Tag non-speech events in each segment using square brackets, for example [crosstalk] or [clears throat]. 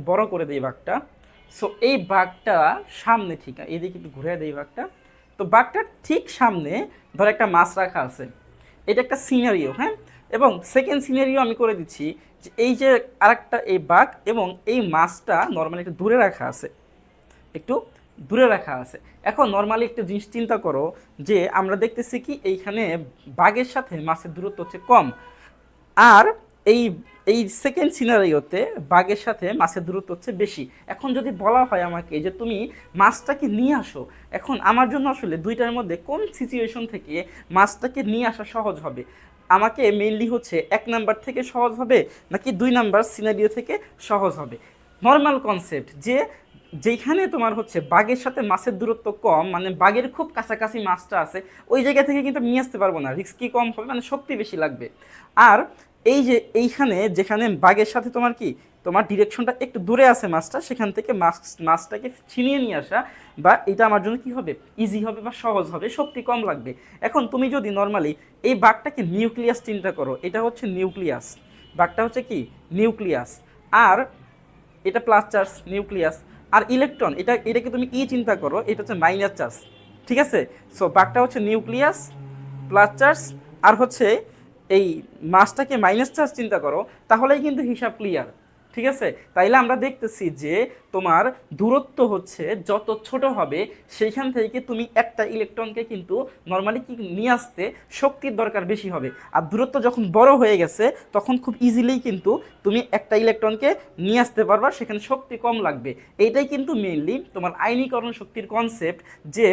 একটু বড় করে দেই বাঘটা সো এই বাঘটা সামনে ঠিক এদিকে একটু ঘুরে দেই বাঘটা তো বাঘটার ঠিক সামনে ধর একটা মাছ রাখা আছে। এটা একটা সিনারিও হ্যাঁ? এবং সেকেন্ড সিনারিও আমি করে দিচ্ছি যে এই যে আরেকটা এই বাঘ এবং এই মাছটা নর্মালি একটু দূরে রাখা আছে। একটু দূরে রাখা আছে। এখন নর্মালি একটা জিনিস চিন্তা করো যে আমরা দেখতেছি কি এইখানে বাঘের সাথে মাছের দূরত্ব হচ্ছে কম। আর এই এই সেকেন্ড সিনারিওতে বাঘের সাথে মাছের দূরত্ব হচ্ছে বেশি। এখন যদি বলা হয় আমাকে যে তুমি মাছটাকে নিয়ে আসো, এখন আমার জন্য আসলে দুইটার মধ্যে কোন সিচুয়েশন থেকে মাছটাকে নিয়ে আসা সহজ হবে? আমাকে মেইনলি হচ্ছে এক নাম্বার থেকে সহজ হবে, নাকি দুই নাম্বার সিনারিও থেকে সহজ হবে? নর্মাল কনসেপ্ট যে যেখানে তোমার হচ্ছে বাঘের সাথে মাছের দূরত্ব কম মানে বাঘের খুব কাছাকাছি মাছটা আছে, ওই জায়গা থেকে কিন্তু নিয়ে আসতে পারব না। রিস্ক কম হবে মানে শক্তি বেশি লাগবে। আর এই যে এইখানে, যেখানে বাঘের সাথে তোমার কি, তোমার ডিরেকশনটা একটু দূরে আছে মাছটা, সেখান থেকে মাছ, মাছটাকে ছিনিয়ে নিয়ে আসা বা এটা আমার জন্য কি হবে? ইজি হবে বা সহজ হবে শক্তি কম লাগবে। এখন তুমি যদি নর্মালি এই বাঘটাকে নিউক্লিয়াস চিন্তা করো, এটা হচ্ছে নিউক্লিয়াস বাঘটা হচ্ছে কি? নিউক্লিয়াস আর এটা প্লাস চার্জ নিউক্লিয়াস আর ইলেকট্রন এটা, এটাকে তুমি ই চিন্তা করো, এটা হচ্ছে মাইনাস চার্জ ঠিক আছে? সো বাঘটা হচ্ছে নিউক্লিয়াস প্লাস চার্জ আর হচ্ছে এই মাসটাকে মাইনাস চার্জ চিন্তা করো, তাহলেই কিন্তু হিসাব ক্লিয়ার ঠিক আছে? তাইলে আমরা দেখতেছি যে তোমার দূরত্ব হচ্ছে যত ছোট হবে, সেইখান থেকে তুমি একটা ইলেকট্রনকে কিন্তু নর্মালি কি নিয়ে আসতে শক্তির দরকার বেশি হবে। আর দূরত্ব যখন বড় হয়ে গেছে, তখন খুব ইজিলি কিন্তু তুমি একটা ইলেকট্রনকে নিয়ে আসতে পারবা, সেখানে শক্তি কম লাগবে। এইটাই কিন্তু মেইনলি তোমার আইনীকরণ শক্তির কনসেপ্ট যে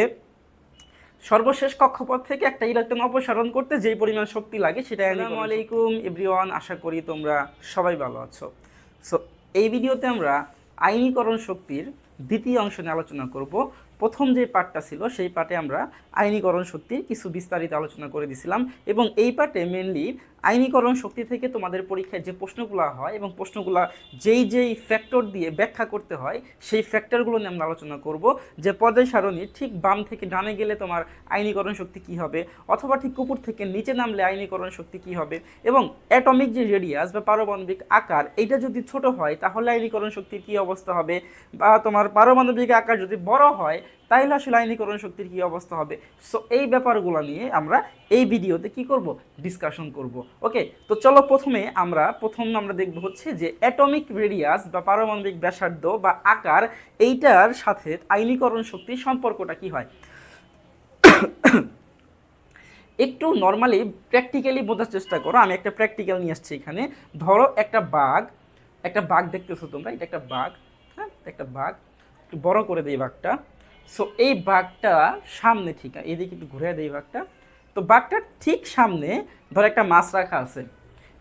সর্বশেষ কক্ষপথ থেকে একটা ইলেকট্রন অপসারণ করতে যেই পরিমাণ শক্তি লাগে সেটা আসসালামু আলাইকুম এভরিওয়ান আশা করি তোমরা সবাই ভালো আছো। সো এই ভিডিওতে আমরা আইনীকরণ শক্তির দ্বিতীয় অংশ নিয়ে আলোচনা করব। প্রথম যে পার্টটা ছিল, সেই পার্টে আমরা আইনীকরণ শক্তির কিছু বিস্তারিত আলোচনা করে দিছিলাম এবং এই পার্টে মেনলি আইনীকরণ শক্তি থেকে তোমাদের পরীক্ষায় যে প্রশ্নগুলো হয় এবং প্রশ্নগুলো যেই যেই ফ্যাক্টর দিয়ে ব্যাখ্যা করতে হয়, সেই ফ্যাক্টরগুলো নিয়ে আমরা আলোচনা করব। যে পর্যায় সারণীর ঠিক বাম থেকে ডানে গেলে তোমার আইনীকরণ শক্তি কি হবে অথবা ঠিক কুকুর থেকে নিচে নামলে আইনীকরণ শক্তি কি হবে এবং অ্যাটমিক যে রেডিয়াস বা পারমাণবিক আকার, এইটা যদি ছোট হয় তাহলে আইনীকরণ শক্তির কি অবস্থা হবে? বা তোমার পারমাণবিক আকার যদি বড় হয় তাইলে আসলে আইনীকরণ শক্তির কি অবস্থা হবে? সো এই ব্যাপারগুলো নিয়ে আমরা এই ভিডিওতে কি করব? ডিসকাশন করব। ওকে তো চলো প্রথমে আমরা, প্রথম আমরা দেখব হচ্ছে যে অ্যাটমিক রেডিয়াস বা পারমাণবিক ব্যাসার্ধ বা আকার, এইটার সাথে আইনীকরণ শক্তির সম্পর্কটা কি হয়? একটু নর্মালি প্র্যাকটিক্যালি বোঝার চেষ্টা করো। আমি একটা প্র্যাকটিক্যাল নিয়ে আসছি এখানে। ধরো একটা বাঘ একটা বাঘ দেখতেছো তোমরা? এটা একটা বাঘ হ্যাঁ? একটা বাঘ। একটু বড় করে দেই বাঘটা। সো এই বাঘটা সামনে ঠিক আছে, এদিকে একটু ঘুরে দেই বাঘটা। তো বাঘটার ঠিক সামনে ধর একটা মাছ রাখা আছে।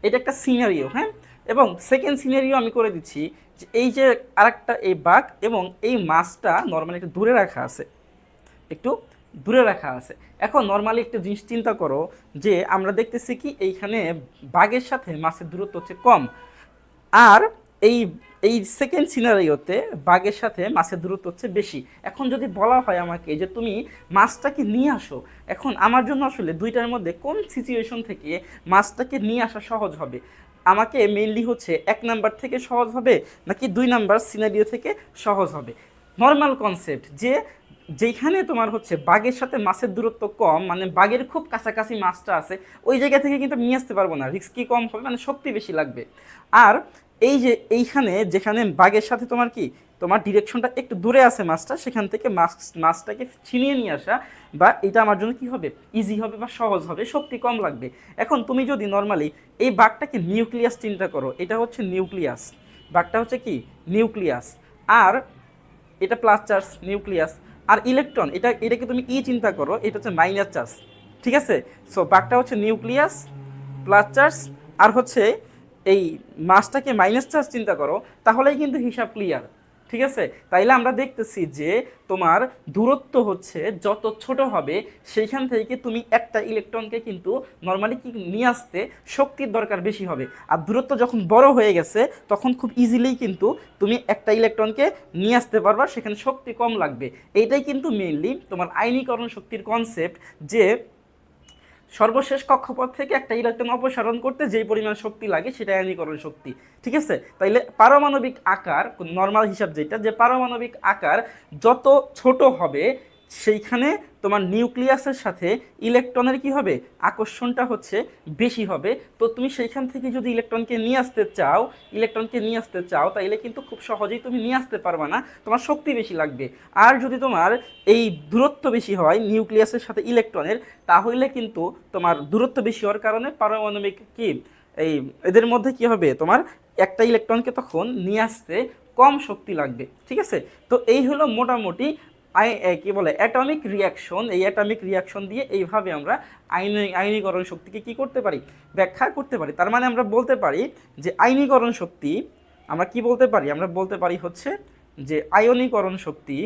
এটা একটা সিনারিও হ্যাঁ? এবং সেকেন্ড সিনারিও আমি করে দিচ্ছি যে এই যে আরেকটা এই বাঘ এবং এই মাছটা নর্মালি একটু দূরে রাখা আছে। একটু দূরে রাখা আছে। এখন নর্মালি একটা জিনিস চিন্তা করো যে আমরা দেখতেছি কি এইখানে বাঘের সাথে মাছের দূরত্ব হচ্ছে কম। আর এই এই সেকেন্ড সিনারিওতে বাঘের সাথে মাছের দূরত্ব হচ্ছে বেশি। এখন যদি বলা হয় আমাকে যে তুমি মাছটাকে নিয়ে আসো, এখন আমার জন্য আসলে দুইটার মধ্যে কোন সিচুয়েশন থেকে মাছটাকে নিয়ে আসা সহজ হবে? আমাকে মেইনলি হচ্ছে এক নাম্বার থেকে সহজ হবে, নাকি দুই নাম্বার সিনারিও থেকে সহজ হবে? নর্মাল কনসেপ্ট যে যেখানে তোমার হচ্ছে বাঘের সাথে মাছের দূরত্ব কম মানে বাঘের খুব কাছাকাছি মাছটা আছে, ওই জায়গা থেকে কিন্তু নিয়ে আসতে পারব না। রিস্ক কম হবে মানে শক্তি বেশি লাগবে। আর এই যে এইখানে, যেখানে বাঘের সাথে তোমার কি, তোমার ডিরেকশনটা একটু দূরে আছে মাছটা, সেখান থেকে মাছ, মাছটাকে ছিনিয়ে নিয়ে আসা বা এটা আমার জন্য কি হবে? ইজি হবে বা সহজ হবে শক্তি কম লাগবে। এখন তুমি যদি নর্মালি এই বাঘটাকে নিউক্লিয়াস চিন্তা করো, এটা হচ্ছে নিউক্লিয়াস বাঘটা হচ্ছে কি? নিউক্লিয়াস আর এটা প্লাস চার্জ নিউক্লিয়াস আর ইলেকট্রন এটা, এটাকে তুমি ই চিন্তা করো, এটা হচ্ছে মাইনাস চার্জ ঠিক আছে? সো বাঘটা হচ্ছে নিউক্লিয়াস প্লাস চার্জ আর হচ্ছে এই মাসটাকে মাইনাস চার্জ চিন্তা করো, তাহলেই কিন্তু হিসাব ক্লিয়ার ঠিক আছে? তাইলে আমরা দেখতেছি যে তোমার দূরত্ব হচ্ছে যত ছোট হবে, সেইখান থেকে তুমি একটা ইলেকট্রনকে কিন্তু নর্মালি কি নিয়ে আসতে শক্তির দরকার বেশি হবে। আর দূরত্ব যখন বড় হয়ে গেছে, তখন খুব ইজিলি কিন্তু তুমি একটা ইলেকট্রনকে নিয়ে আসতে পারবা, সেখানে শক্তি কম লাগবে। এইটাই কিন্তু মেইনলি তোমার আইনীকরণ শক্তির কনসেপ্ট যে সর্বশেষ কক্ষপথ থেকে একটা ইলেকট্রন অপসারণ করতে যেই পরিমাণ শক্তি লাগে সেটা আয়নীকরণ শক্তি, ঠিক আছে? তাইলে পারমাণবিক আকার নর্মাল হিসাব যেটা, যে পারমাণবিক আকার যত ছোট হবে সেইখানে তোমার নিউক্লিয়াসের সাথে ইলেকট্রনের কি হবে? আকর্ষণটা হচ্ছে বেশি হবে। তো তুমি সেইখান থেকে যদি ইলেকট্রনকে নিয়ে আসতে চাও, ইলেকট্রনকে নিয়ে আসতে চাও, তাইলে কিন্তু খুব সহজেই তুমি নিয়ে আসতে পারবে না। তোমার শক্তি বেশি লাগবে। আর যদি তোমার এই দূরত্ব বেশি হয়, নিউক্লিয়াসের সাথে ইলেকট্রনের তাহলে কিন্তু তোমার দূরত্ব বেশি হওয়ার কারণে পারমাণবিক কি? এই, এদের মধ্যে কি হবে? তোমার একটা ইলেকট্রনকে তখন নিয়ে আসতে কম শক্তি লাগবে। ঠিক আছে? তো এই হলো মোটামুটি আই কি বলে, অ্যাটমিক রিয়াকশন এই অ্যাটমিক রিয়াকশন দিয়ে এইভাবে আমরা আইনি, আইনীকরণ শক্তিকে কি করতে পারি? ব্যাখ্যা করতে পারি। তার মানে আমরা বলতে পারি যে আইনীকরণ শক্তি, আমরা কি বলতে পারি? আমরা বলতে পারি হচ্ছে যে আয়নীকরণ শক্তি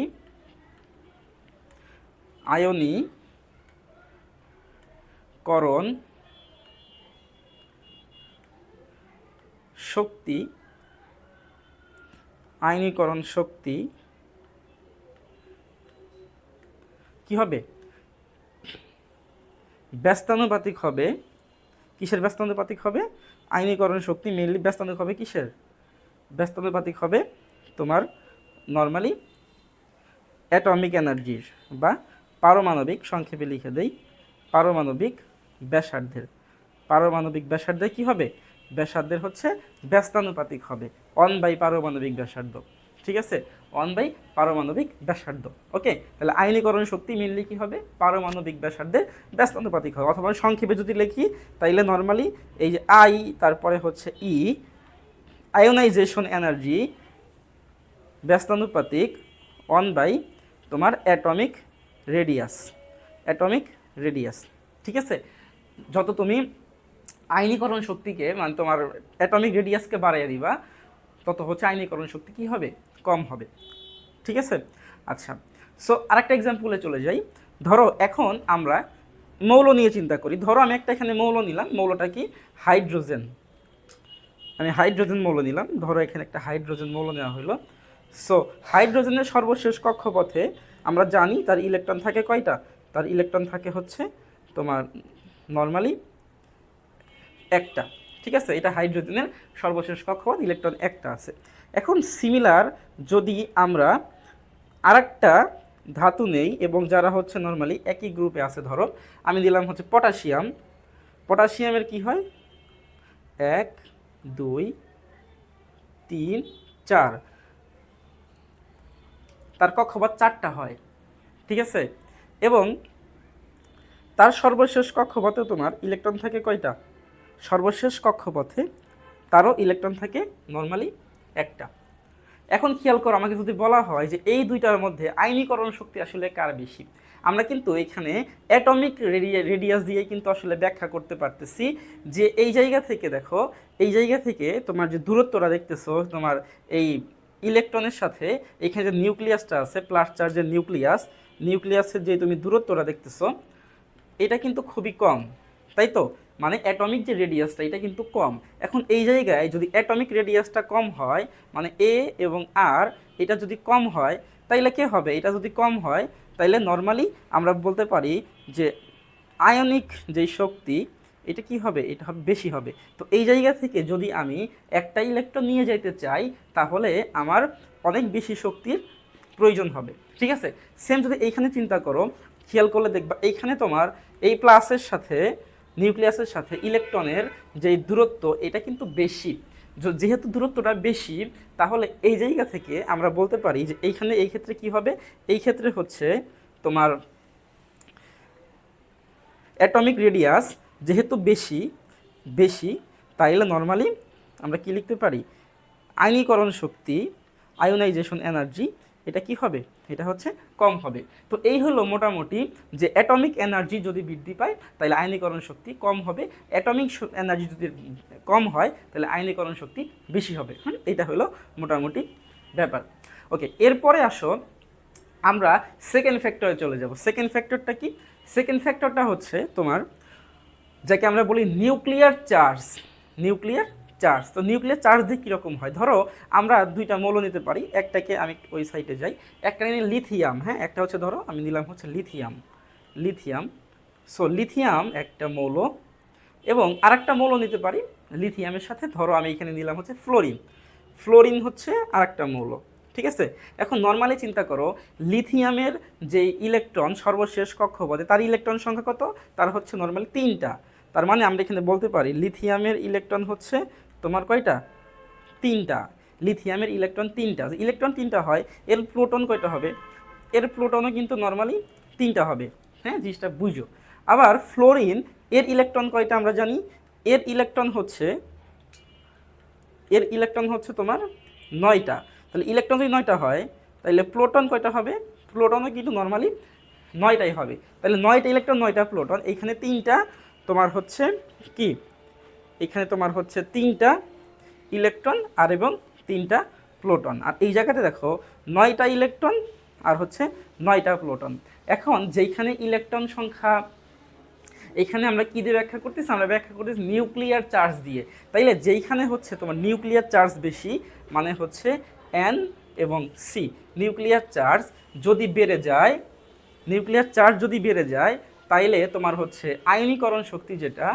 আয়নীকরণ শক্তি, আইনীকরণ শক্তি কি হবে? ব্যস্তানুপাতিক হবে। কিসের ব্যস্তানুপাতিক হবে? আইনীকরণ শক্তি মেনলি ব্যস্তানুপাতিক হবে কিসের? ব্যস্তানুপাতিক হবে তোমার নর্মালি অ্যাটমিক এনার্জির বা পারমাণবিক সংক্ষেপে লিখে দেই, পারমাণবিক ব্যাসার্ধের। পারমাণবিক ব্যাসার্ধে কি হবে? ব্যাসার্ধের হচ্ছে ব্যস্তানুপাতিক হবে। অন বাই পারমাণবিক ব্যাসার্ধ। ঠিক আছে? অন বাই পারমাণবিক ব্যাসার্ধ। ওকে তাহলে আইনীকরণ শক্তি মেনলি কি হবে? পারমাণবিক ব্যাসার্ধের ব্যস্তানুপাতিক হবে। অথবা সংক্ষেপে যদি লিখি, তাইলে নর্মালি এই যে আই তারপরে হচ্ছে ই আয়োনাইজেশন এনার্জি ব্যস্তানুপাতিক অন বাই তোমার অ্যাটমিক রেডিয়াস অ্যাটমিক রেডিয়াস ঠিক আছে? যত তুমি আইনীকরণ শক্তিকে মানে তোমার অ্যাটমিক রেডিয়াসকে বাড়াইয়া দিবা, তত হচ্ছে আইনীকরণ শক্তি কী হবে? কম হবে। ঠিক আছে? আচ্ছা সো আরেকটা এক্সাম্পলে চলে যাই। ধরো এখন আমরা মৌল নিয়ে চিন্তা করি। ধরো আমি একটা এখানে মৌল নিলাম, মৌলটা কি? হাইড্রোজেন। আমি হাইড্রোজেন মৌল নিলাম। ধরো এখানে একটা হাইড্রোজেন মৌল নেওয়া হলো। সো হাইড্রোজেনের সর্বশেষ কক্ষপথে আমরা জানি তার ইলেকট্রন থাকে কয়টা? তার ইলেকট্রন থাকে হচ্ছে তোমার নর্মালি একটা। ঠিক আছে? এটা হাইড্রোজেনের সর্বশেষ কক্ষপথ, ইলেকট্রন একটা আছে। এখন সিমিলার যদি আমরা আরেকটা ধাতু নেই এবং যারা হচ্ছে নর্মালি একই গ্রুপে আছে, ধরো, আমি দিলাম হচ্ছে পটাশিয়াম পটাশিয়ামের কি হয়? এক, দুই, তিন, চার। তার কক্ষপথ চারটা হয়, ঠিক আছে? এবং তার সর্বশেষ কক্ষপথে তোমার ইলেকট্রন থাকে কয়টা? সর্বশেষ কক্ষপথে তারও ইলেকট্রন থাকে নর্মালি একটা। এখন খেয়াল করো, আমাকে যদি বলা হয় যে এই দুইটার মধ্যে আইনীকরণ শক্তি আসলে কার বেশি? আমরা কিন্তু এখানে অ্যাটমিক রেডিয়াস দিয়ে কিন্তু আসলে ব্যাখ্যা করতে পারতেছি যে এই জায়গা থেকে দেখো, এই জায়গা থেকে তোমার যে দূরত্বটা দেখতেছো, তোমার এই ইলেকট্রনের সাথে, এখানে যে নিউক্লিয়াসটা আছে প্লাস চার্জের নিউক্লিয়াস, নিউক্লিয়াসের যে তুমি দূরত্বটা দেখতেছো, এটা কিন্তু খুবই কম। তাই তো? মানে অ্যাটমিক যে রেডিয়াসটা এটা কিন্তু কম। এখন এই জায়গায় যদি অ্যাটমিক রেডিয়াসটা কম হয় মানে এ এবং আর এটা যদি কম হয়, তাইলে কে হবে? এটা যদি কম হয়, তাইলে নর্মালি আমরা বলতে পারি যে আয়নিক যেই শক্তি, এটা কি হবে? এটা বেশি হবে। তো এই জায়গা থেকে যদি আমি একটা ইলেকট্রন নিয়ে যাইতে চাই, তাহলে আমার অনেক বেশি শক্তির প্রয়োজন হবে। ঠিক আছে? সেম যদি এইখানে চিন্তা করো, খেয়াল করলে দেখবা, এইখানে তোমার এই প্লাসের সাথে নিউক্লিয়াসের সাথে ইলেকট্রনের যে দূরত্ব, এটা কিন্তু বেশি। যেহেতু দূরত্বটা বেশি, তাহলে এই জায়গা থেকে আমরা বলতে পারি যে এইখানে এই ক্ষেত্রে কি হবে? এই ক্ষেত্রে হচ্ছে তোমার অ্যাটমিক রেডিয়াস যেহেতু বেশি বেশি, তাইলে নর্মালি আমরা কি লিখতে পারি? আইনীকরণ শক্তি আয়োনাইজেশন এনার্জি এটা কি হবে? এটা হচ্ছে কম হবে। তো এই হলো মোটামুটি যে অ্যাটমিক এনার্জি যদি বৃদ্ধি পায়, তাহলে আয়নীকরণ শক্তি কম হবে। অ্যাটমিক এনার্জি যদি কম হয়, তাহলে আয়নীকরণ শক্তি বেশি হবে। হ্যাঁ এটা হলো মোটামুটি ব্যাপার। ওকে, এরপরে আসো। আমরা সেকেন্ড ফ্যাক্টরে চলে যাব। সেকেন্ড ফ্যাক্টরটা কি? সেকেন্ড ফ্যাক্টরটা হচ্ছে তোমার, যাকে আমরা বলি নিউক্লিয়ার চার্জ নিউক্লিয়ার চার্জ। তো নিউক্লিয়ার চার্জ দিয়ে কীরকম হয়? ধরো, আমরা দুইটা মৌল নিতে পারি, একটাকে আমি ওই সাইডে যাই, একটা নিই লিথিয়াম হ্যাঁ? একটা হচ্ছে ধরো, আমি নিলাম হচ্ছে লিথিয়াম। লিথিয়াম। সো লিথিয়াম একটা মৌল, এবং আরেকটা মৌল নিতে পারি, লিথিয়ামের সাথে, ধরো আমি এখানে নিলাম হচ্ছে ফ্লোরিন। ফ্লোরিন হচ্ছে আরেকটা মৌল, ঠিক আছে? এখন নর্মালি চিন্তা করো, লিথিয়ামের যে ইলেকট্রন, সর্বশেষ কক্ষপথে, তার ইলেকট্রন সংখ্যা কত? তার হচ্ছে নর্মালি তিনটা। তার মানে আমরা এখানে বলতে পারি, লিথিয়ামের ইলেকট্রন হচ্ছে তোমার কয়টা? তিনটা। লিথিয়ামের ইলেকট্রন তিনটা। ইলেকট্রন তিনটা হয়, এর প্রোটন কয়টা হবে? এর প্রোটনও কিন্তু নর্মালি তিনটা হবে। হ্যাঁ জিনিসটা বুঝো। আবার ফ্লোরিন এর ইলেকট্রন কয়টা আমরা জানি? এর ইলেকট্রন হচ্ছে, এর ইলেকট্রন হচ্ছে তোমার নয়টা। তাহলে ইলেকট্রন যদি নয়টা হয়, তাহলে প্লোটন কয়টা হবে? প্লোটনও কিন্তু নর্মালি নয়টাই হবে। তাহলে নয়টা ইলেকট্রন, নয়টা প্লোটন এইখানে তিনটা তোমার হচ্ছে কি? এখানে তোমার হচ্ছে তিনটা ইলেকট্রন আর এবং তিনটা প্লোটন আর এই জায়গাতে দেখো নয়টা ইলেকট্রন আর হচ্ছে নয়টা প্লোটন এখন যেইখানে ইলেকট্রন সংখ্যা, এখানে আমরা কী দিয়ে ব্যাখ্যা করতেছি? আমরা ব্যাখ্যা করতেছি নিউক্লিয়ার চার্জ দিয়ে। তাইলে যেইখানে হচ্ছে তোমার নিউক্লিয়ার চার্জ বেশি মানে হচ্ছে এন এবং সি নিউক্লিয়ার চার্জ যদি বেড়ে যায়, নিউক্লিয়ার চার্জ যদি বেড়ে যায়, তাইলে তোমার হচ্ছে আয়নীকরণ শক্তি যেটা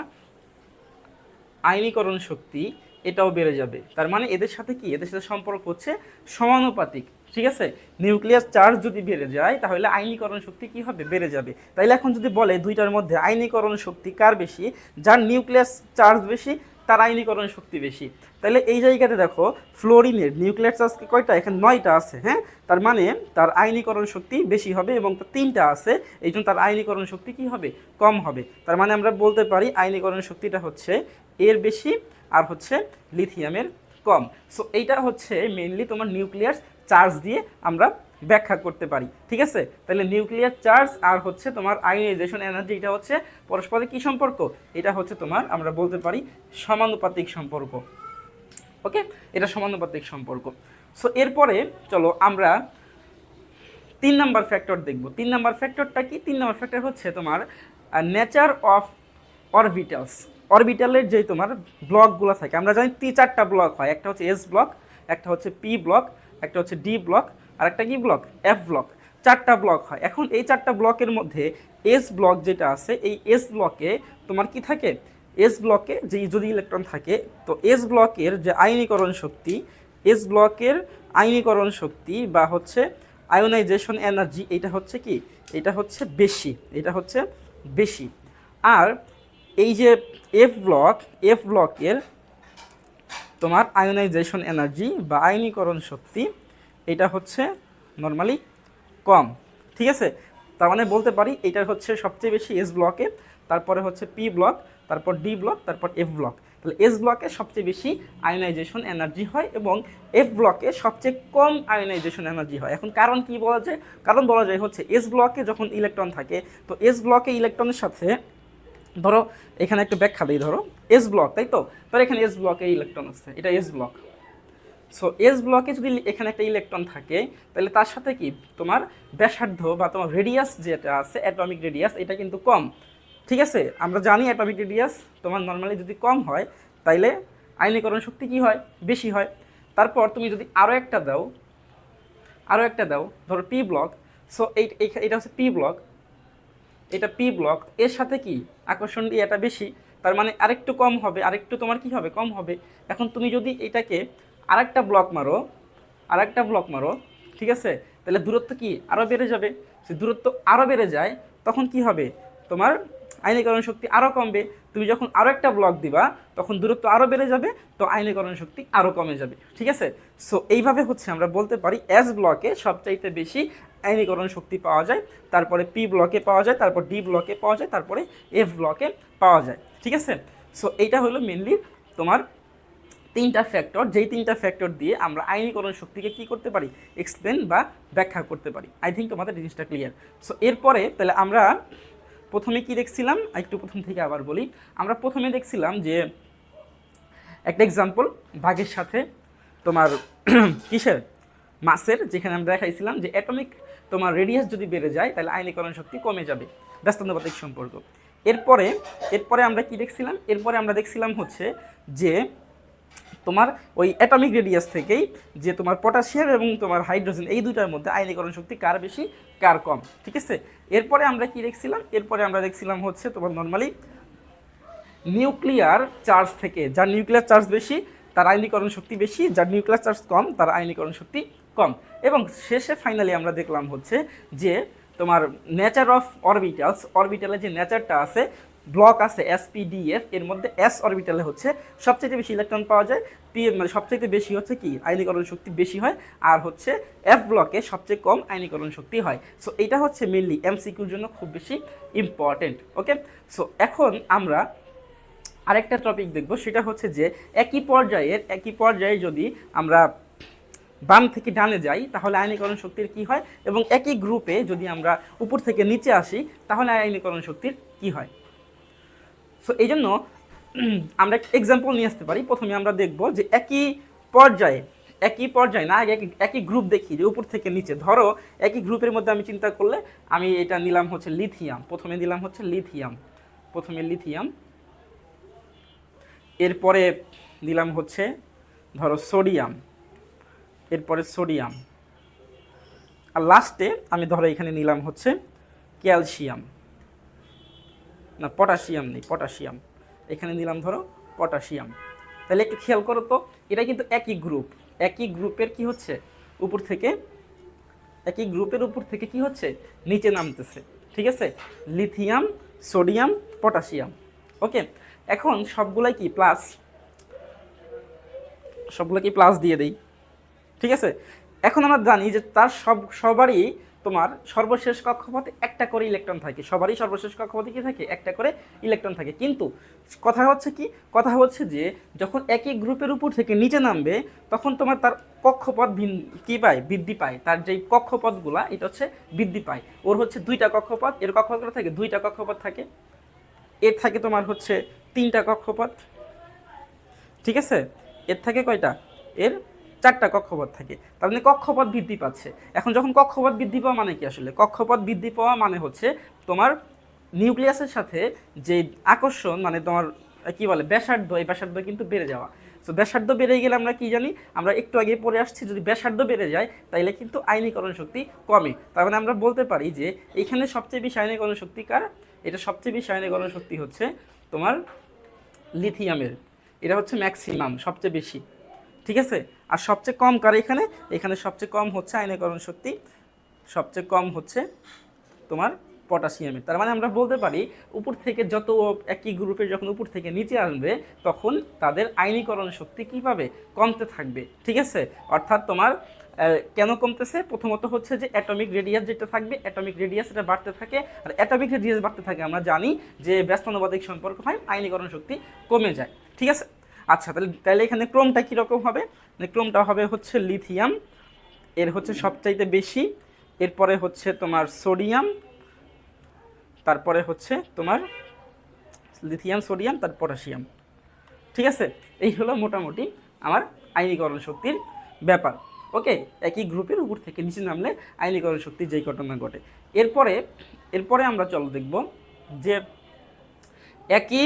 আয়নীকরণ শক্তি এটাও বেড়ে যাবে। তার মানে এদের সাথে কি? এদের সাথে সম্পর্ক হচ্ছে সমানুপাতিক, ঠিক আছে? নিউক্লিয়াস চার্জ যদি বেড়ে যায়, তাহলে আইনীকরণ শক্তি কি হবে? বেড়ে যাবে। তাইলে এখন যদি বলে দুইটার মধ্যে আইনীকরণ শক্তি কার বেশি? যার নিউক্লিয়াস চার্জ বেশি তার আইনীকরণ শক্তি বেশি। তাহলে এই জায়গাতে দেখো, ফ্লোরিনের নিউক্লিয়ার চার্জ কয়টা? এখানে নয়টা আছে হ্যাঁ? তার মানে তার আইনীকরণ শক্তি বেশি হবে এবং তার তিনটা আছে এই জন্য তার আইনীকরণ শক্তি কি হবে? কম হবে। তার মানে আমরা বলতে পারি আইনীকরণ শক্তিটা হচ্ছে এর বেশি আর হচ্ছে লিথিয়ামের কম। সো এইটা হচ্ছে মেইনলি তোমার নিউক্লিয়ার চার্জ দিয়ে আমরা ব্যাখ্যা করতে পারি। ঠিক আছে? তাহলে নিউক্লিয়ার চার্জ আর হচ্ছে তোমার আয়োনাইজেশন এনার্জি, এটা হচ্ছে পরস্পরের কি সম্পর্ক? এটা হচ্ছে তোমার আমরা বলতে পারি সমানুপাতিক সম্পর্ক। ওকে? এটা সমানুপাতিক সম্পর্ক। সো এরপরে চলো আমরা তিন নাম্বার ফ্যাক্টর দেখব। তিন নাম্বার ফ্যাক্টরটা কি? তিন নাম্বার ফ্যাক্টর হচ্ছে তোমার নেচার অফ অরবিটালস অরবিটালের যে তোমার ব্লকগুলো থাকে, আমরা জানি তিন চারটা ব্লক হয়। একটা হচ্ছে এস ব্লক একটা হচ্ছে পি ব্লক একটা হচ্ছে ডি ব্লক আর একটা কি ব্লক এফ ব্লক চারটা ব্লক হয়। এখন এই চারটা ব্লকের মধ্যে এস ব্লক যেটা আছে, এই এস ব্লকে তোমার কি থাকে? এস ব্লকে যে যদি ইলেকট্রন থাকে, তো এস ব্লকের যে আয়নীকরণ শক্তি এস ব্লকের আয়নীকরণ শক্তি বা হচ্ছে আয়োনাইজেশন এনার্জি এটা হচ্ছে কি? এটা হচ্ছে বেশি। এটা হচ্ছে বেশি। আর এই যে এফ ব্লক এফ ব্লকের তোমার আয়োনাইজেশন এনার্জি বা আয়নীকরণ শক্তি এটা হচ্ছে নর্মালি কম ঠিক আছে? তার মানে বলতে পারি এটা হচ্ছে সবচেয়ে বেশি এস ব্লকে তারপরে হচ্ছে পি ব্লক তারপর ডি ব্লক তারপর এফ ব্লক তাহলে এস ব্লকে সবচেয়ে বেশি আয়োনাইজেশন এনার্জি হয় এবং এফ ব্লকে সবচেয়ে কম আয়োনাইজেশন এনার্জি হয়। এখন কারণ কি বলা যায়? কারণ বলা যায় হচ্ছে এস ব্লকে যখন ইলেকট্রন থাকে, তো এস ব্লকে ইলেকট্রনের সাথে ধরো, এখানে একটু ব্যাখ্যা দিই, ধরো। এস ব্লক তাই তো? ধরো এখানে এস ব্লকে ইলেকট্রন আছে, এটা এস ব্লক সো এস ব্লকে যদি এখানে একটা ইলেকট্রন থাকে, তাহলে তার সাথে কি? তোমার ব্যাসার্ধ বা তোমার রেডিয়াস যেটা আছে অ্যাটমিক রেডিয়াস এটা কিন্তু কম। ঠিক আছে? আমরা জানি অ্যাটমিক রেডিয়াস তোমার নর্মালি যদি কম হয়, তাইলে আইনীকরণ শক্তি কি হয়? বেশি হয়। তারপর তুমি যদি আরও একটা দাও আরও একটা দাও, ধরো পি ব্লক সো এই এটা হচ্ছে পি ব্লক এটা পি ব্লক এর সাথে কি? আকর্ষণ এটা বেশি। তার মানে আরেকটু কম হবে, আরেকটু তোমার কি হবে? কম হবে। এখন তুমি যদি এটাকে আরেকটা ব্লক মারো, আরেকটা ব্লক মারো, ঠিক আছে? তাহলে দূরত্ব কি? আরও বেড়ে যাবে। সে দূরত্ব আরও বেড়ে যায়, তখন কি হবে? তোমার আইনীকরণ শক্তি আরও কমবে। তুমি যখন আরও একটা ব্লক দিবা, তখন দূরত্ব আরও বেড়ে যাবে, তো আইনীকরণ শক্তি আরও কমে যাবে, ঠিক আছে? সো এইভাবে হচ্ছে আমরা বলতে পারি এস ব্লকে সবচাইতে বেশি আইনীকরণ শক্তি পাওয়া যায়, তারপরে পি ব্লকে পাওয়া যায়, তারপর ডি ব্লকে পাওয়া যায়, তারপরে এফ ব্লকে পাওয়া যায়, ঠিক আছে? সো এইটা হলো মেনলি তোমার তিনটা ফ্যাক্টর যেই তিনটা ফ্যাক্টর দিয়ে আমরা আইনীকরণ শক্তিকে কি করতে পারি? এক্সপ্লেন বা ব্যাখ্যা করতে পারি। আই থিঙ্ক তোমাদের জিনিসটা ক্লিয়ার সো এরপরে তাহলে আমরা প্রথমে কি দেখছিলাম? একটু প্রথম থেকে আবার বলি। আমরা প্রথমে দেখছিলাম যে একটা এক্সাম্পল বাঘের সাথে তোমার [clears throat] কিসের? মাসের যেখানে আমরা দেখাইছিলাম যে অ্যাটমিক তোমার রেডিয়াস যদি বেড়ে যায়, তাহলে আইনীকরণ শক্তি কমে যাবে। ব্যস্তানুপাতিক সম্পর্ক। এরপরে এরপরে আমরা কি দেখছিলাম? এরপরে আমরা দেখছিলাম হচ্ছে যে তোমার ওই অ্যাটমিক রেডিয়াস থেকেই যে তোমার পটাশিয়াম এবং তোমার হাইড্রোজেন এই দুইটার মধ্যে আয়নীকরণ শক্তি কার বেশি, কার কম, ঠিক আছে? এরপরে আমরা কি দেখছিলাম? এরপরে আমরা দেখছিলাম হচ্ছে তোমার নর্মালি নিউক্লিয়ার চার্জ থেকে, যার নিউক্লিয়ার চার্জ বেশি, তার আয়নীকরণ শক্তি বেশি, যার নিউক্লিয়ার চার্জ কম, তার আয়নীকরণ শক্তি কম। এবং শেষে ফাইনালি আমরা দেখলাম হচ্ছে যে তোমার নেচার অফ অরবিটালস অরবিটালে যে নেচারটা আছে ব্লক আছে এস পি ডি এফ এর মধ্যে এস অরবিটালে হচ্ছে সবচেয়ে বেশি ইলেকট্রন পাওয়া যায়। পি মানে সবচেয়ে বেশি হচ্ছে কি? আয়নীকরণ শক্তি বেশি হয়, আর হচ্ছে এফ ব্লকে সবচেয়ে কম আয়নীকরণ শক্তি হয়। সো এটা হচ্ছে মেনলি এমসিকিউর জন্য খুব বেশি ইম্পর্টেন্ট ওকে সো এখন আমরা আরেকটা টপিক দেখব, সেটা হচ্ছে যে একই পর্যায়ের, একই পর্যায়ে যদি আমরা বাম থেকে ডানে যাই, তাহলে আয়নীকরণ শক্তির কি হয়? এবং একই গ্রুপে যদি আমরা উপর থেকে নিচে আসি, তাহলে আয়নীকরণ শক্তির কি হয়? সো এই জন্য আমরা এক্সাম্পল নিয়ে আসতে পারি। প্রথমে আমরা দেখব যে একই পর্যায়ে একই পর্যায়ে না একই একই গ্রুপ দেখি যে উপর থেকে নিচে। ধরো, একই গ্রুপের মধ্যে আমি চিন্তা করলে আমি এটা নিলাম হচ্ছে লিথিয়াম প্রথমে দিলাম হচ্ছে লিথিয়াম প্রথমে লিথিয়াম এরপরে দিলাম হচ্ছে, ধরো সোডিয়াম এরপরে সোডিয়াম আর লাস্টে আমি ধরো এখানে নিলাম হচ্ছে ক্যালসিয়াম না, পটাশিয়াম নেই, পটাশিয়াম। এখানে নিলাম ধরো পটাশিয়াম। তাহলে একটু খেয়াল করো তো, এটা কিন্তু একই গ্রুপ একই গ্রুপের কি হচ্ছে? উপর থেকে, একই গ্রুপের উপর থেকে কি হচ্ছে? নিচে নামতেছে। ঠিক আছে? Lithium, sodium, potassium. ওকে? এখন সবগুলাই কি? প্লাস। সবগুলো কি? প্লাস দিয়ে দেই। ঠিক আছে? এখন আমরা জানি যে তার সব, সবারই তোমার সর্বশেষ কক্ষপথে একটা করে ইলেকট্রন থাকে। সবারই সর্বশেষ কক্ষপথে কী থাকে? একটা করে ইলেকট্রন থাকে। কিন্তু কথা হচ্ছে কি? কথা হচ্ছে যে, যখন একই গ্রুপের উপর থেকে নিচে নামবে, তখন তোমার তার কক্ষপথ কি পায়? বৃদ্ধি পায়। তার যেই কক্ষপথগুলা, এটা হচ্ছে বৃদ্ধি পায়। ওর হচ্ছে দুইটা কক্ষপথ। এর কক্ষপথ থাকে, দুইটা কক্ষপথ থাকে। এর থাকে তোমার হচ্ছে তিনটা কক্ষপথ। ঠিক আছে? এর থাকে কয়টা? এর চারটা কক্ষপথ থাকে। তার মানে কক্ষপথ বৃদ্ধি পাচ্ছে। এখন যখন কক্ষপথ বৃদ্ধি পাওয়া মানে কি আসলে? কক্ষপথ বৃদ্ধি পাওয়া মানে হচ্ছে তোমার নিউক্লিয়াসের সাথে যে আকর্ষণ মানে তোমার, কি বলে, ব্যাসার্ধ, এই ব্যাসার্ধ কিন্তু বেড়ে যাওয়া। তো ব্যাসার্ধ বেড়ে গেলে আমরা কি জানি? আমরা একটু আগে পড়ে আসছি, যদি ব্যাসার্ধ বেড়ে যায়, তাইলে কিন্তু আইনীকরণ শক্তি কমে। তার মানে আমরা বলতে পারি যে এখানে সবচেয়ে বেশি আইনীকরণ শক্তি কার? এটা সবচেয়ে বেশি আইনীকরণ শক্তি হচ্ছে তোমার লিথিয়ামের। এটা হচ্ছে ম্যাক্সিমাম, সবচেয়ে বেশি। ঠিক আছে? আর সবচেয়ে কম কার এখানে? এখানে সবচেয়ে কম হচ্ছে আয়নীকরণ শক্তি, সবচেয়ে কম হচ্ছে তোমার পটাশিয়ামের তার মানে আমরা বলতে পারি, উপর থেকে যত একই গ্রুপের যখন উপর থেকে নিচে আসবে, তখন তাদের আইনীকরণ শক্তি কী পাবে? কমতে থাকবে, ঠিক আছে? অর্থাৎ তোমার কেন কমতেছে? প্রথমত হচ্ছে যে অ্যাটমিক রেডিয়াস যেটা থাকবে অ্যাটমিক রেডিয়াস এটা বাড়তে থাকে। আর অ্যাটমিক রেডিয়াস বাড়তে থাকে, আমরা জানি যে ব্যস্তানুপাতিক সম্পর্ক হয় আইনীকরণ শক্তি কমে যায়, ঠিক আছে? আচ্ছা তাহলে তাহলে এখানে ক্রোমটা কীরকম হবে? মানে ক্রোমটা হবে হচ্ছে লিথিয়াম, এর হচ্ছে সবচাইতে বেশি, এরপরে হচ্ছে তোমার সোডিয়াম, তারপরে হচ্ছে তোমার লিথিয়াম, সোডিয়াম, তার পটাশিয়াম। ঠিক আছে? এই হলো মোটামুটি আমার আইনীকরণ শক্তির ব্যাপার। ওকে, একই গ্রুপের উপর থেকে নিচে নামলে আইনীকরণ শক্তির যেই ঘটনা ঘটে। এরপরে এরপরে আমরা চলো দেখব যে একই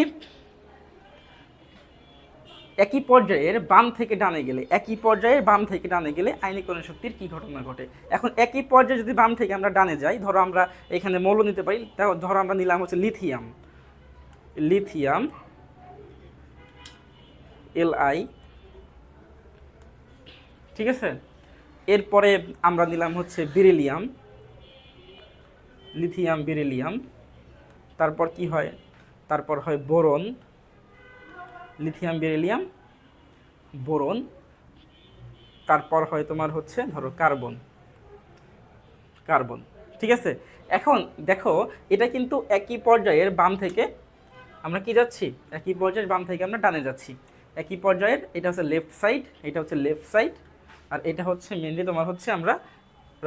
একই পর্যায়ের বাম থেকে ডানে গেলে, একই পর্যায়ের বাম থেকে ডানে গেলে আইনীকরণ শক্তির কি ঘটনা ঘটে? এখন একই পর্যায়ে যদি বাম থেকে আমরা ডানে যাই, ধরো আমরা এখানে মৌল নিতে পারি ধরো আমরা নিলাম হচ্ছে লিথিয়াম। লিথিয়াম এল আই ঠিক আছে? এরপরে আমরা নিলাম হচ্ছে বিরেলিয়াম। লিথিয়াম, বিরেলিয়াম। তারপর কি হয়? তারপর হয় বোরন। লিথিয়াম বেরিলিয়াম, বোরন, তারপর হয় তোমার হচ্ছে, ধরো কার্বন। কার্বন, ঠিক আছে? এখন দেখো, এটা কিন্তু একই পর্যায়ের বাম থেকে আমরা কি যাচ্ছি? একই পর্যায়ের বাম থেকে আমরা ডানে যাচ্ছি। একই পর্যায়ের, এটা হচ্ছে লেফট সাইড এটা হচ্ছে লেফট সাইড আর এটা হচ্ছে মেনলি তোমার হচ্ছে আমরা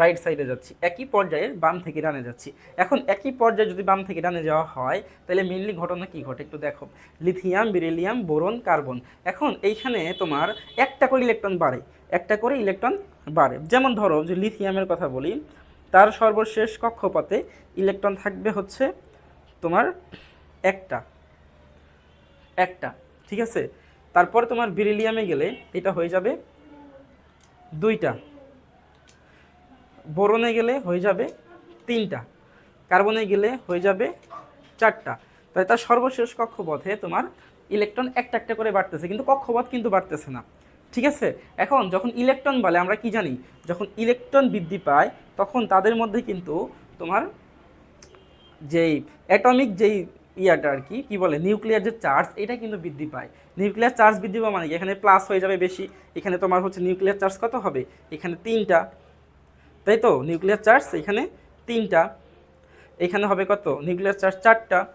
রাইট সাইডে যাচ্ছি, একই পর্যায়ে বাম থেকে ডানে যাচ্ছি। এখন একই পর্যায়ে যদি বাম থেকে ডানে যাওয়া হয়, তাহলে মেনলি ঘটনা কি ঘটে একটু দেখো। লিথিয়াম বেরিলিয়াম বোরন কার্বন এখন এইখানে তোমার একটা করে ইলেকট্রন বাড়ে, একটা করে ইলেকট্রন বাড়ে। যেমন ধরো, যে লিথিয়ামের কথা বলি, তার সর্বশেষ কক্ষপথে ইলেকট্রন থাকবে হচ্ছে তোমার একটা একটা, ঠিক আছে? তারপরে তোমার বেরিলিয়ামে গেলে এটা হয়ে যাবে দুইটা। বোরনে গেলে হয়ে যাবে তিনটা, কার্বনে গেলে হয়ে যাবে চারটা। তাই তার সর্বশেষ কক্ষপথে তোমার ইলেকট্রন একটা একটা করে বাড়তেছে, কিন্তু কক্ষপথ কিন্তু বাড়তেছে না। ঠিক আছে? এখন যখন ইলেকট্রন বলে, আমরা কি জানি? যখন ইলেকট্রন বৃদ্ধি পায়, তখন তাদের মধ্যে কিন্তু তোমার যেই অ্যাটমিক যেই ইয়াটা আর কি কি বলে? নিউক্লিয়ার যে চার্জ, এটা কিন্তু বৃদ্ধি পায়। নিউক্লিয়ার চার্জ বৃদ্ধি পাওয়া মানে এখানে প্লাস হয়ে যাবে বেশি, এখানে তোমার হচ্ছে নিউক্লিয়ার চার্জ কত হবে? এখানে তিনটা। তাই তো? নিউক্লিয়ার চার্জ এখানে তিনটা। এখানে হবে কত? নিউক্লিয়ার চার্জ চারটা।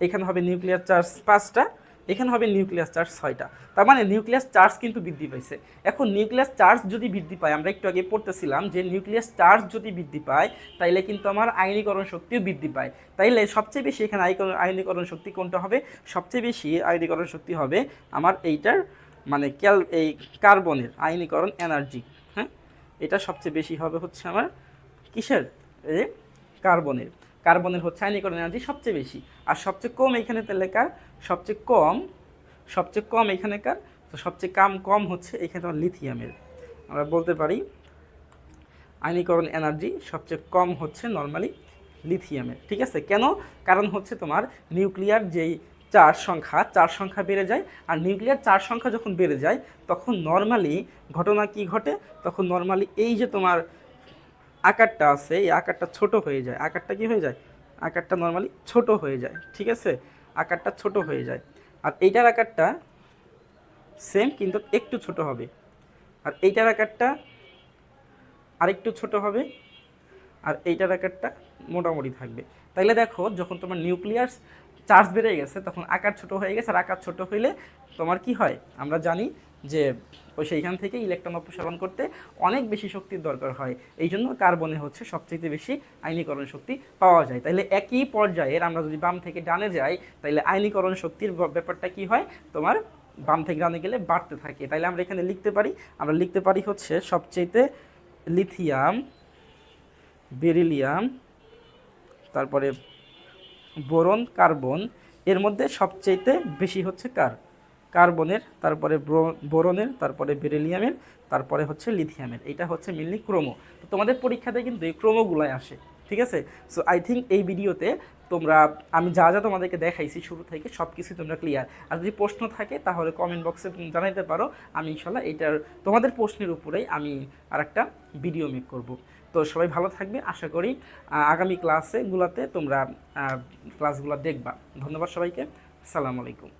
এখানে হবে নিউক্লিয়ার চার্জ পাঁচটা। এখানে হবে নিউক্লিয়াস চার্জ ছয়টা। তার মানে নিউক্লিয়াস চার্জ কিন্তু বৃদ্ধি পাইছে। এখন নিউক্লিয়াস চার্জ যদি বৃদ্ধি পায়, আমরা একটু আগে পড়তেছিলাম যে নিউক্লিয়াস চার্জ যদি বৃদ্ধি পায়, তাইলে কিন্তু আমার আয়নীকরণ শক্তিও বৃদ্ধি পায়। তাইলে সবচেয়ে বেশি এখানে আয়নীকরণ- শক্তি কোনটা হবে? সবচেয়ে বেশি আয়নীকরণ শক্তি হবে আমার এইটার মানে ক্যাল এই কার্বনের আয়নীকরণ এনার্জি এটা সবচেয়ে বেশি হবে হচ্ছে আমার কিসের? এই কার্বনের। কার্বনের হচ্ছে আয়নীকরণ এনার্জি সবচেয়ে বেশি। আর সবচেয়ে কম এখানে তাহলে কার সবচেয়ে কম সবচেয়ে কম এখানে কার তো সবচেয়ে কম কম হচ্ছে এখানে লিথিয়ামের আমরা বলতে পারি আয়নীকরণ এনার্জি সবচেয়ে কম হচ্ছে নর্মালি লিথিয়ামের ঠিক আছে? কেন? কারণ হচ্ছে তোমার নিউক্লিয়ার যেই চার সংখ্যা চার সংখ্যা বেড়ে যায় আর নিউক্লিয়ার চার সংখ্যা যখন বেড়ে যায়, তখন নর্মালি ঘটনা কি ঘটে? তখন নর্মালি এই যে তোমার আকারটা আছে, এই আকারটা ছোট হয়ে যায়। আকারটা কি হয়ে যায়? আকারটা নর্মালি ছোট হয়ে যায়, ঠিক আছে? আকারটা ছোট হয়ে যায়। আর এইটার আকারটা সেম কিন্তু একটু ছোট হবে। আর এইটার আকারটা আরেকটু ছোট হবে। আর এইটার আকারটা মোটামুটি থাকবে। তাইলে দেখো, যখন তোমার নিউক্লিয়াস চার্জ বেড়ে গেছে, তখন আকার ছোট হয়ে গেছে, আর আকার ছোট হইলে তোমার কি হয়? আমরা জানি যে ওই সেইখান থেকে ইলেকট্রন অপসারণ করতে অনেক বেশি শক্তির দরকার হয়। এই জন্য কার্বনে হচ্ছে সবচেয়ে বেশি আইনীকরণ শক্তি পাওয়া যায়। তাইলে একই পর্যায়ের আমরা যদি বাম থেকে ডানে যাই, তাইলে আইনীকরণ শক্তির ব্যাপারটা কি হয়? তোমার বাম থেকে ডানে গেলে বাড়তে থাকে। তাইলে আমরা এখানে লিখতে পারি, আমরা লিখতে পারি হচ্ছে সবচেয়েতে লিথিয়াম বেরিলিয়াম তারপরে বোরন, কার্বন, এর মধ্যে সবচেয়েতে বেশি হচ্ছে কার? কার্বনের, তারপরে ব্রো- বোরনের, তারপরে বেরিলিয়ামের, তারপরে হচ্ছে লিথিয়ামের। এটা হচ্ছে মেনলি ক্রোমো তো তোমাদের পরীক্ষাতে কিন্তু এই ক্রোমোগুলাই আসে, ঠিক আছে? সো আই থিঙ্ক এই ভিডিওতে তোমরা, আমি যা যা তোমাদেরকে দেখাইছি শুরু থেকে সব কিছুই তোমরা ক্লিয়ার আর যদি প্রশ্ন থাকে, তাহলে কমেন্ট বক্সে তুমি জানাইতে পারো। আমি ইনশাল্লাহ এটার তোমাদের প্রশ্নের উপরেই আমি আর একটা ভিডিও মেক করব। তো সবাই ভালো থাকবে, আশা করি। আগামী ক্লাসে, গুলাতে তোমরা ক্লাসগুলো দেখবা। ধন্যবাদ সবাইকে। সালাম আলাইকুম।